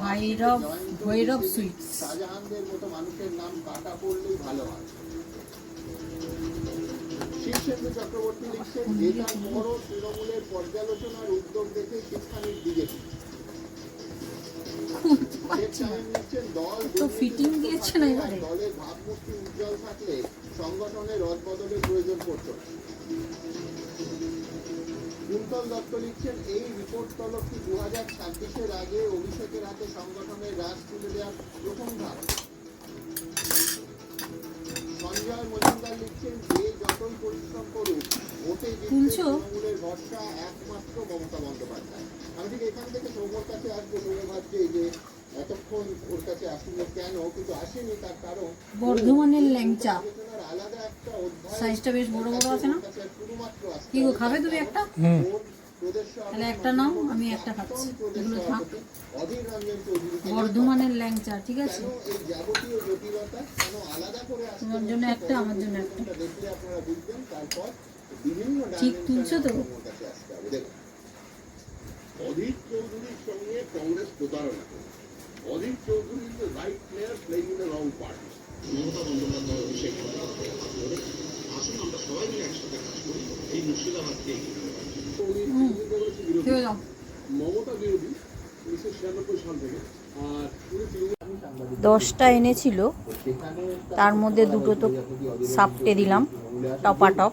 Bhairab Bhairab sweets. শাহজাহানদের মতো মানুষের নাম কাটা পড়লেই ভালো হয়। শীর্ষেন্দু চক্রবর্তী লিখছেন জেতার পরও তৃণমূলের পর্যালোচনার উদ্যোগ দেখে লিখছেন দল তো ফিটিং দিয়েছে না এবারে। দলের ভাবমূর্তি উজ্জ্বল থাকলে সংগঠনের রদ বদলের প্রয়োজন পড়তো। কুন্তল দত্ত লিখছেন এই রিপোর্ট তলবটি দু হাজার ছাব্বিশের আগে অভিষেকের হাতে সংগঠনের রাজ তুলে দেওয়ার প্রথম ধাপ? সঞ্জয় মজুমদার লিখছেন যে যতই পরিশ্রম করুক ভোটে জিততে তুলছো? তৃণমূলের ভরসা একমাত্র মমতা বন্দ্যোপাধ্যায়। আমি ঠিক এখান থেকে সৌম্যর কাছে আসব সৌম্য ভাবছে যে এতক্ষণ ওর কাছে আসলে কেন? কিন্তু আসেনি তার কারণ বর্ধমানের ল্যাংচা। সাইজটা বেশ বড় বড় আছে না? কি গো খাবে তুমি একটা? তাহলে একটা নাও আমি একটা খাচ্ছি। এগুলো থাক। বর্ধমানের ল্যাংচা ঠিক আছে? তোমার জন্য একটা আমার জন্য একটা। ঠিক তুলছো তো? অধীর চৌধুরীর সঙ্গে কংগ্রেস প্রতারণা। Adhir Chowdhury is the right player playing in the wrong party Mamata Bandyopadhyay Abhishek আসুন আমরা সবাই মিলে একসাথে কাজ করি। এই মুর্শিদাবাদকে মমতা বিরোধী উনিশশো ছিয়ানব্বই সাল থেকে। আর উনি দশটা এনেছিল। তার মধ্যে দুটো তো সাপটে দিলাম টপাটপ।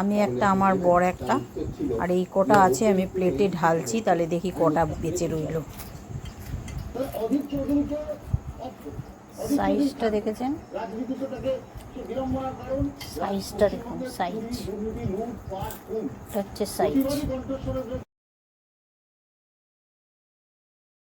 আমি একটা আমার বড় একটা। আর এই কটা আছে আমি প্লেটে ঢালছি তাহলে দেখি কটা বেঁচে রইল। সাইজটা দেখেছেন? সাইজটা দেখুন সাইজ এটা হচ্ছে সাইজ